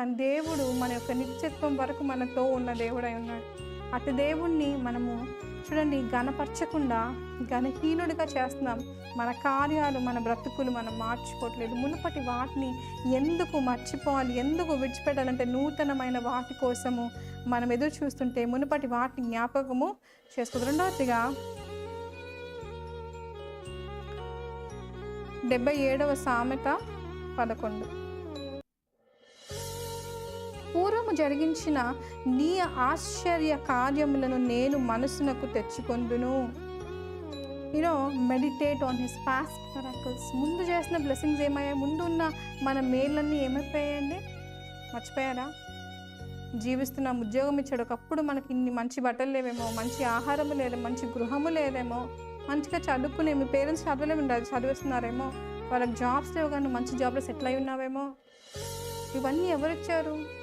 కానీ దేవుడు మన యొక్క నిత్యత్వం వరకు మనతో ఉన్న దేవుడై ఉన్నాడు. అటు దేవుణ్ణి మనము చూడండి ఘనపరచకుండా ఘనహీనుడిగా చేస్తున్నాం. మన కార్యాలు మన బ్రతుకులు మనం మార్చుకోవట్లేదు. మునుపటి వాటిని ఎందుకు మర్చిపోవాలి? ఎందుకు విడిచిపెట్టాలంటే నూతనమైన వాటి కోసము మనం ఎదురు చూస్తుంటే మునుపటి వాటిని జ్ఞాపకము చేసుకోదు రెండవదిగా డెబ్బై ఏడవ సామెత పదకొండు. పూర్వము జరిగించిన నీ ఆశ్చర్య కార్యములను నేను మనసునకు తెచ్చుకొందును. You know meditate on his past miracles ముందు చేసిన బ్లెస్సింగ్స్ ఏమయ్యాయి? ముందు ఉన్న మన మేళ్ళన్నీ ఏమైపోయాయండి? మర్చిపోయారా? జీవిస్తున్నాం ఉద్యోగం ఇచ్చాడు ఒకప్పుడు మనకి ఇన్ని మంచి బట్టలు లేవేమో మంచి ఆహారము లేదేమో మంచి గృహము లేదేమో మంచిగా చదువుకునే మీ పేరెంట్స్ చదవలేము చదివిస్తున్నారేమో వాళ్ళకి జాబ్స్ లేవు కానీ మంచి జాబ్లో సెటిల్ అయి ఉన్నావేమో? ఇవన్నీ ఎవరిచ్చారు?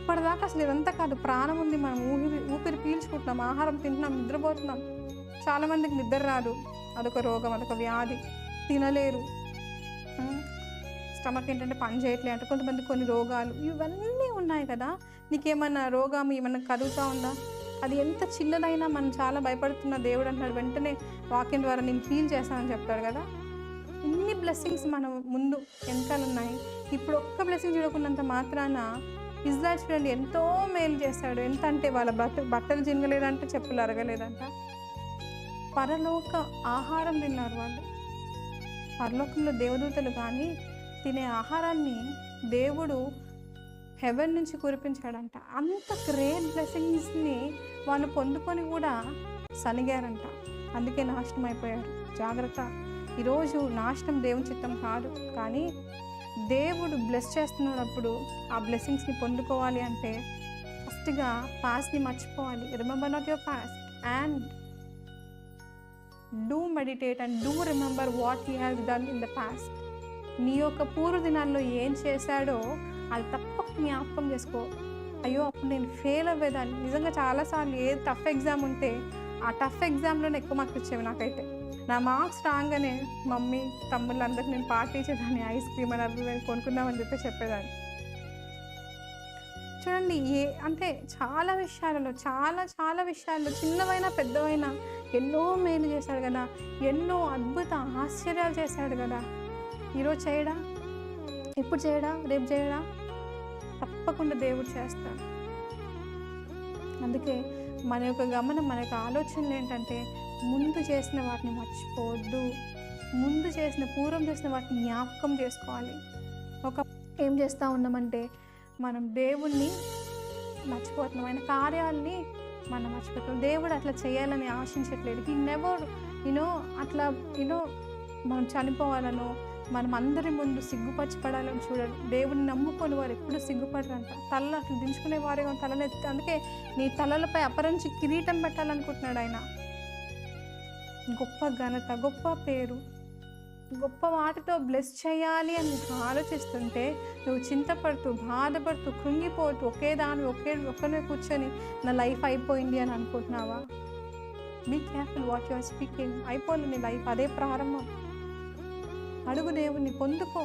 ఇప్పటిదాకా అసలు ఇదంతా కాదు. ప్రాణం ఉంది మనం. ఊపిరి ఊపిరి పీల్చుకుంటున్నాం ఆహారం తింటున్నాం నిద్రపోతున్నాం. చాలామందికి నిద్ర రాదు. అదొక రోగం అదొక వ్యాధి. తినలేరు. స్టమక్ ఏంటంటే పని చేయట్లే అంటే కొంతమంది కొన్ని రోగాలు ఇవన్నీ ఉన్నాయి కదా. నీకేమన్నా రోగం ఏమన్నా కదుగుతూ ఉందా? అది ఎంత చిన్నదైనా మనం చాలా భయపడుతున్న దేవుడు అంటున్నాడు. వెంటనే వాక్యం ద్వారా నేను ఫీల్ చేస్తానని చెప్తాడు కదా. ఇన్ని బ్లెస్సింగ్స్ మన ముందు వెనకాల ఉన్నాయి. ఇప్పుడు ఒక్క బ్లెస్సింగ్ చూడకున్నంత మాత్రాన ఇజ్రాయల్ చూడండి ఎంతో మేలు చేశాడు. ఎంత అంటే వాళ్ళ బట్ట బట్టలు జింగలేదంట చెప్పులు అరగలేదంట. పరలోక ఆహారం తిన్నారు వాళ్ళు. పరలోకంలో దేవదూతలు కానీ తినే ఆహారాన్ని దేవుడు హెవెన్ నుంచి కురిపించాడంట. అంత గ్రేట్ బ్లెస్సింగ్స్ని వాళ్ళు పొందుకొని కూడా సనిగారంట. అందుకే నాశనం అయిపోయారు. జాగ్రత్త. ఈరోజు నాశనం దేవుని చిత్తం కాదు. కానీ దేవుడు బ్లెస్ చేస్తున్నప్పుడు ఆ బ్లెస్సింగ్స్ని పొందుకోవాలి అంటే ఫస్ట్గా పాస్ని మర్చిపోవాలి. Remember not your past and do meditate and do remember what you have done in the past నీ యొక్క పూర్వ దినాల్లో ఏం చేశాడో అది తప్పక జ్ఞాపకం చేసుకో. అయ్యో అప్పుడు నేను ఫెయిల్ అవ్వేదాన్ని. నిజంగా చాలాసార్లు ఏ టఫ్ ఎగ్జామ్ ఉంటే ఆ టఫ్ ఎగ్జామ్లోనే ఎక్కువ మార్క్స్ వచ్చేవి నాకైతే. నా మార్క్స్ రాగానే మమ్మీ తమ్ముళ్ళందరికీ నేను పార్టీ ఇచ్చేదాన్ని ఐస్ క్రీమ్ అని అవి కొనుక్కుందామని చెప్పి చెప్పేదాన్ని. చూడండి ఏ అంటే చాలా విషయాలలో చాలా చాలా విషయాల్లో చిన్నవైనా పెద్దవైనా ఎన్నో మేలు చేశాడు కదా ఎన్నో అద్భుత ఆశ్చర్యాలు చేశాడు కదా. ఈరోజు చేయడా? ఇప్పుడు చేయడా? రేపు చేయడా? తప్పకుండా దేవుడు చేస్తాడు. అందుకే మన యొక్క గమనం మన యొక్క ఆలోచనలు ఏంటంటే ముందు చేసిన వాటిని మర్చిపోవద్దు. ముందు చేసిన పూర్వం చేసిన వాటిని జ్ఞాపకం చేసుకోవాలి. ఒక ఏం చేస్తూ ఉన్నామంటే మనం దేవుణ్ణి మర్చిపోతున్నాం. ఆయన కార్యాలని మనం మర్చిపోతున్నాం. దేవుడు అట్లా చేయాలని ఆశించట్లేదు. ఈ నెవర్ యూనో అట్లా యూనో మనం చనిపోవాలనో మనం అందరి ముందు సిగ్గుపరచబడాలని చూడరు. దేవుని నమ్ముకొని వారు ఎప్పుడు సిగ్గుపడరంట. తల అట్లా దించుకునే వారే తలనెత్తి అందుకే నీ తలలపై అపరించి కిరీటం పెట్టాలనుకుంటున్నాడు ఆయన. గొప్ప ఘనత గొప్ప పేరు గొప్ప వాటితో బ్లెస్ చేయాలి అని నువ్వు ఆలోచిస్తుంటే నువ్వు చింతపడుతూ బాధపడుతూ కృంగిపోతూ ఒకే దాని ఒకే ఒక్కనే కూర్చొని నా లైఫ్ అయిపోయింది అని అనుకుంటున్నావా? Be careful what your speaking అయిపోయింది నీ లైఫ్ అదే ప్రారంభం. అడుగు దేవుణ్ణి పొందుకో.